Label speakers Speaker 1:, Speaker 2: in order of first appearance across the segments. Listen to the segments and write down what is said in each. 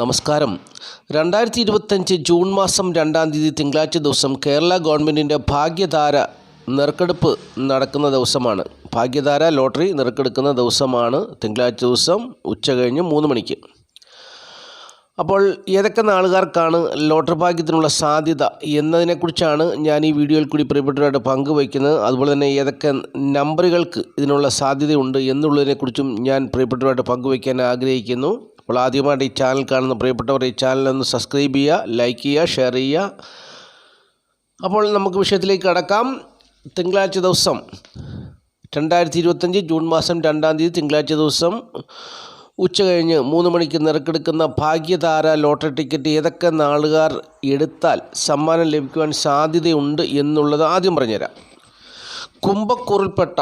Speaker 1: നമസ്കാരം. രണ്ടായിരത്തി ഇരുപത്തഞ്ച് ജൂൺ മാസം രണ്ടാം തീയതി തിങ്കളാഴ്ച ദിവസം കേരള ഗവൺമെന്റിന്റെ ഭാഗ്യധാര നെറുക്കെടുപ്പ് നടക്കുന്ന ദിവസമാണ്. ഭാഗ്യധാര ലോട്ടറി നെറുക്കെടുക്കുന്ന ദിവസമാണ് തിങ്കളാഴ്ച ദിവസം ഉച്ച കഴിഞ്ഞ് മൂന്ന് മണിക്ക്. അപ്പോൾ ഏതൊക്കെ നാളുകാർക്കാണ് ലോട്ടറി ഭാഗ്യത്തിനുള്ള സാധ്യത എന്നതിനെക്കുറിച്ചാണ് ഞാൻ ഈ വീഡിയോയിൽ കൂടി പ്രിയപ്പെട്ടവരായിട്ട് പങ്കുവയ്ക്കുന്നത്. അതുപോലെ തന്നെ ഏതൊക്കെ നമ്പറുകൾക്ക് ഇതിനുള്ള സാധ്യതയുണ്ട് എന്നുള്ളതിനെക്കുറിച്ചും ഞാൻ പ്രിയപ്പെട്ടവരായിട്ട് പങ്കുവയ്ക്കാൻ ആഗ്രഹിക്കുന്നു. അപ്പോൾ ആദ്യമായിട്ട് ഈ ചാനൽ കാണുന്ന പ്രിയപ്പെട്ടവർ ഈ ചാനൽ ഒന്ന് സബ്സ്ക്രൈബ് ചെയ്യുക ലൈക്ക് ചെയ്യുക ഷെയർ ചെയ്യുക. അപ്പോൾ നമുക്ക് വിഷയത്തിലേക്ക് കടക്കാം. തിങ്കളാഴ്ച ദിവസം രണ്ടായിരത്തി ഇരുപത്തഞ്ച് ജൂൺ മാസം രണ്ടാം തീയതി തിങ്കളാഴ്ച ദിവസം ഉച്ച കഴിഞ്ഞ് മൂന്ന് മണിക്ക് നിറക്കെടുക്കുന്ന ഭാഗ്യധാര ലോട്ടറി ടിക്കറ്റ് ഏതൊക്കെ നാളുകാർ എടുത്താൽ സമ്മാനം ലഭിക്കുവാൻ സാധ്യതയുണ്ട് എന്നുള്ളത് ആദ്യം പറഞ്ഞുതരാം. കുംഭക്കൂറിൽപ്പെട്ട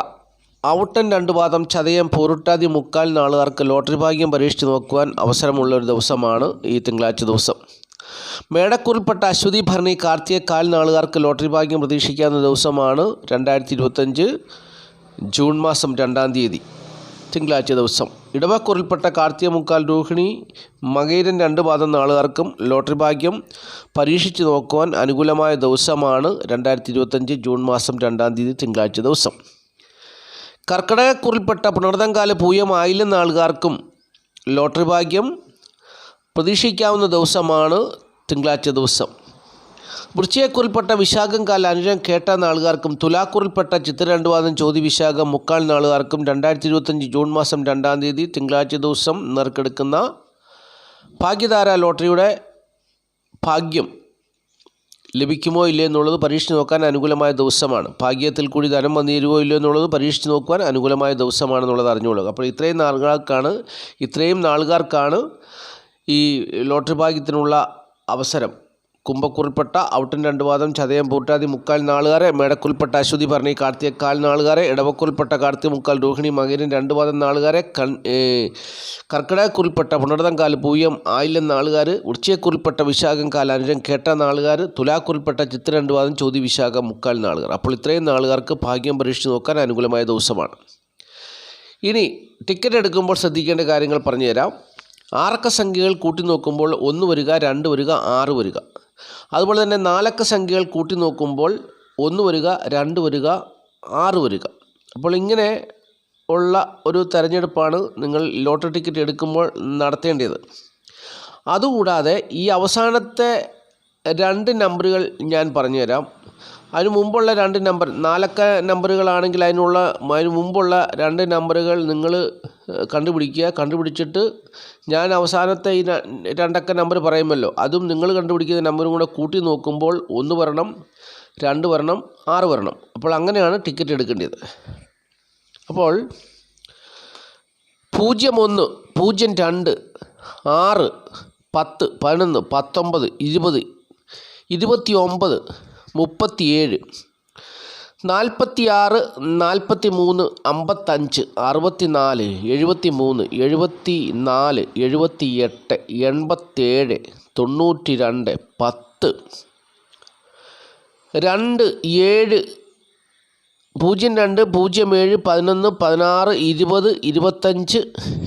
Speaker 1: ഔട്ടൻ രണ്ടു പാദം ചതയം പൊരുട്ടാതി മുക്കാൽ നാളുകാർക്ക് ലോട്ടറി ഭാഗ്യം പരീക്ഷിച്ച് നോക്കുവാൻ അവസരമുള്ള ഒരു ദിവസമാണ് ഈ തിങ്കളാഴ്ച ദിവസം. മേടക്കുറിൽപ്പെട്ട അശ്വതി ഭരണി കാർത്തിക കാൽ നാളുകാർക്ക് ലോട്ടറി ഭാഗ്യം പ്രതീക്ഷിക്കാവുന്ന ദിവസമാണ് രണ്ടായിരത്തി ഇരുപത്തഞ്ച് ജൂൺ മാസം രണ്ടാം തീയതി തിങ്കളാഴ്ച ദിവസം. ഇടവക്കുറിൽപ്പെട്ട കാർത്തിക മുക്കാൽ രോഹിണി മകൈരൻ രണ്ട് പാദം നാളുകാർക്കും ലോട്ടറി ഭാഗ്യം പരീക്ഷിച്ച് നോക്കുവാൻ അനുകൂലമായ ദിവസമാണ് രണ്ടായിരത്തി ഇരുപത്തഞ്ച് ജൂൺ മാസം രണ്ടാം തീയതി തിങ്കളാഴ്ച ദിവസം. കർക്കിടകക്കുറിൽപ്പെട്ട പുണർതങ്കാല പൂയം ആൾക്കാർക്കും ലോട്ടറി ഭാഗ്യം. പ്രതീക്ഷിക്കാവുന്ന ദിവസമാണ് തിങ്കളാഴ്ച ദിവസം. വൃശ്ചയക്കുറിൽപ്പെട്ട വിശാഖം കാല കേട്ട നാളുകാർക്കും തുലാക്കുറിൽപ്പെട്ട ചിത്രരണ്ടുവാദം രണ്ട് വാദം ചോതി വിശാഖം മുക്കാൽ നാളുകാർക്കും രണ്ടായിരത്തി ഇരുപത്തഞ്ച് ജൂൺ മാസം രണ്ടാം തീയതി തിങ്കളാഴ്ച ദിവസം നറുക്കെടുക്കുന്ന ഭാഗ്യധാര ലോട്ടറിയുടെ ഭാഗ്യം. ലഭിക്കുമോ ഇല്ലേ എന്നുള്ളത് പരീക്ഷിച്ച് നോക്കാൻ അനുകൂലമായ ദിവസമാണ്. ഭാഗ്യത്തിൽ കൂടി ധനം വന്നിരുമോ ഇല്ലയോ എന്നുള്ളത് പരീക്ഷിച്ച് നോക്കുവാൻ അനുകൂലമായ ദിവസമാണെന്നുള്ളത് അറിഞ്ഞുകൊള്ളുക. അപ്പോൾ ഇത്രയും നാളുകാർക്കാണ് ഇത്രയും നാളുകാർക്കാണ് ഈ ലോട്ടറി ഭാഗ്യത്തിനുള്ള അവസരം. കുംഭക്കുറിൽപ്പെട്ട ഔട്ടൻ രണ്ടുപാദം ചതയം പൂട്ടാതി മുക്കാൽ നാളുകാരെ മേടക്കുൽപ്പെട്ട അശ്വതി ഭരണി കാർത്തിക കാൽ നാളുകാരെ ഇടവക്കുൽപ്പെട്ട കാർത്തിക മുക്കാൽ രോഹിണി മകരൻ രണ്ടുപാദം നാളുകാരെ കൺ കർക്കിടകക്കുറിൽപ്പെട്ട പുണർതങ്കാൽ പൂയം ആയില്യം നാളുകാർ ഉച്ചയക്കുറിൽപ്പെട്ട വിശാഖം കാൽ അനുരം കേട്ട നാളുകാർ തുലാക്കുറിൽപ്പെട്ട ചിത്ര രണ്ടുപാദം ചോതി വിശാഖം മുക്കാൽ നാളുകാർ. അപ്പോൾ ഇത്രയും നാളുകാർക്ക് ഭാഗ്യം പരീക്ഷിച്ച് നോക്കാൻ അനുകൂലമായ ദിവസമാണ്. ഇനി ടിക്കറ്റ് എടുക്കുമ്പോൾ ശ്രദ്ധിക്കേണ്ട കാര്യങ്ങൾ പറഞ്ഞുതരാം. ആറക്ക സംഖ്യകൾ കൂട്ടി നോക്കുമ്പോൾ ഒന്ന് വരിക രണ്ട് വരിക ആറ് വരിക. അതുപോലെ തന്നെ നാലക്ക സംഖ്യകൾ കൂട്ടി നോക്കുമ്പോൾ ഒന്ന് വരിക രണ്ട് വരിക ആറ് വരിക. അപ്പോൾ ഇങ്ങനെ ഉള്ള ഒരു തെരഞ്ഞെടുപ്പാണ് നിങ്ങൾ ലോട്ടറി ടിക്കറ്റ് എടുക്കുമ്പോൾ നടത്തേണ്ടത്. അതുകൂടാതെ ഈ അവസാനത്തെ രണ്ട് നമ്പറുകൾ ഞാൻ പറഞ്ഞുതരാം. അതിന് മുമ്പുള്ള രണ്ട് നമ്പർ നാലക്ക നമ്പറുകളാണെങ്കിൽ അതിനുള്ള അതിന് മുമ്പുള്ള രണ്ട് നമ്പറുകൾ നിങ്ങൾ കണ്ടുപിടിക്കുക കണ്ടുപിടിച്ചിട്ട് ഞാൻ അവസാനത്തെ ഈ രണ്ടക്ക നമ്പർ പറയുമല്ലോ. അതും നിങ്ങൾ കണ്ടുപിടിക്കുന്ന നമ്പറും കൂടെ കൂട്ടി നോക്കുമ്പോൾ ഒന്ന് വരണം രണ്ട് വരണം ആറ് വരണം. അപ്പോൾ അങ്ങനെയാണ് ടിക്കറ്റ് എടുക്കേണ്ടത്. അപ്പോൾ പൂജ്യം ഒന്ന് പൂജ്യം രണ്ട് ആറ് പത്ത് പതിനൊന്ന് പത്തൊമ്പത് ഇരുപത് ഇരുപത്തി ഒമ്പത് മുപ്പത്തിയേഴ് നാൽപ്പത്തി ആറ് നാൽപ്പത്തി മൂന്ന് അമ്പത്തഞ്ച് അറുപത്തി നാല് എഴുപത്തി മൂന്ന് എഴുപത്തി നാല് എഴുപത്തി എട്ട് എൺപത്തേഴ് തൊണ്ണൂറ്റി രണ്ട് പത്ത്. രണ്ട് ഏഴ് പൂജ്യം രണ്ട് പൂജ്യം ഏഴ് പതിനൊന്ന് പതിനാറ് ഇരുപത് ഇരുപത്തഞ്ച്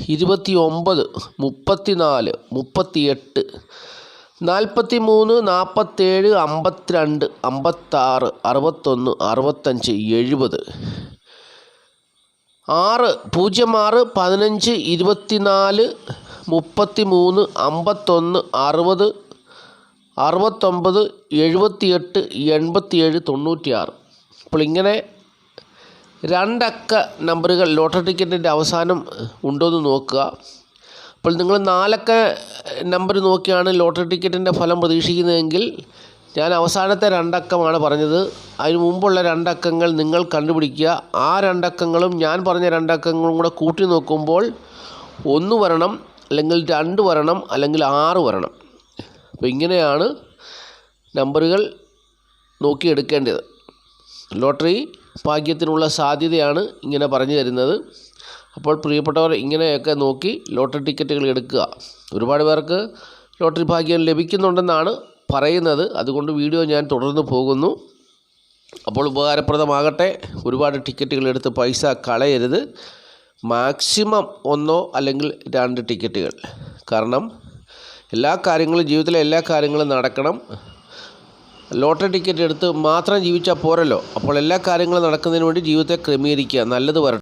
Speaker 1: ഇരുപത്തി ഒമ്പത് മുപ്പത്തി നാല് മുപ്പത്തിയെട്ട്. നാൽപ്പത്തി മൂന്ന് നാൽപ്പത്തേഴ് അമ്പത്തിരണ്ട് അമ്പത്താറ് അറുപത്തൊന്ന് അറുപത്തഞ്ച് എഴുപത്. ആറ് പൂജ്യം ആറ് പതിനഞ്ച് ഇരുപത്തിനാല് മുപ്പത്തി മൂന്ന് അമ്പത്തൊന്ന് അറുപത് അറുപത്തൊമ്പത് എഴുപത്തിയെട്ട് എൺപത്തിയേഴ് തൊണ്ണൂറ്റിയാറ്. അപ്പോൾ ഇങ്ങനെ രണ്ടക്ക നമ്പറുകൾ ലോട്ടറി ടിക്കറ്റിന്റെ അവസാനം ഉണ്ടോയെന്ന് നോക്കുക. അപ്പോൾ നിങ്ങൾ നാലക്ക നമ്പർ നോക്കിയാണ് ലോട്ടറി ടിക്കറ്റിന്റെ ഫലം പ്രതീക്ഷിക്കുന്നതെങ്കിൽ ഞാൻ അവസാനത്തെ രണ്ടക്കമാണ് പറഞ്ഞത്. അതിന് മുമ്പുള്ള രണ്ടക്കങ്ങൾ നിങ്ങൾ കണ്ടുപിടിക്കുക. ആ രണ്ടക്കങ്ങളും ഞാൻ പറഞ്ഞ രണ്ടക്കങ്ങളും കൂടെ കൂട്ടി നോക്കുമ്പോൾ ഒന്ന് വരണം അല്ലെങ്കിൽ രണ്ട് വരണം അല്ലെങ്കിൽ ആറ് വരണം. അപ്പോൾ ഇങ്ങനെയാണ് നമ്പറുകൾ നോക്കിയെടുക്കേണ്ടത്. ലോട്ടറി ഭാഗ്യത്തിനുള്ള സാധ്യതയാണ് ഇങ്ങനെ പറഞ്ഞു തരുന്നത്. അപ്പോൾ പ്രിയപ്പെട്ടവർ ഇങ്ങനെയൊക്കെ നോക്കി ലോട്ടറി ടിക്കറ്റുകൾ എടുക്കുക. ഒരുപാട് പേർക്ക് ലോട്ടറി ഭാഗ്യം ലഭിക്കുന്നുണ്ടെന്നാണ് പറയുന്നത്. അതുകൊണ്ട് വീഡിയോ ഞാൻ തുടർന്ന് പോകുന്നു. അപ്പോൾ ഉപകാരപ്രദമാകട്ടെ. ഒരുപാട് ടിക്കറ്റുകൾ എടുത്ത് പൈസ കളയരുത്. മാക്സിമം ഒന്നോ അല്ലെങ്കിൽ രണ്ട് ടിക്കറ്റുകൾ. കാരണം എല്ലാ കാര്യങ്ങളും ജീവിതത്തിലെ എല്ലാ കാര്യങ്ങളും നടക്കണം. ലോട്ടറി ടിക്കറ്റ് എടുത്ത് മാത്രം ജീവിച്ചാൽ പോരല്ലോ. അപ്പോൾ എല്ലാ കാര്യങ്ങളും നടക്കുന്നതിന് വേണ്ടി ജീവിതത്തെ ക്രമീകരിക്കുക. നല്ലത് വരട്ടെ.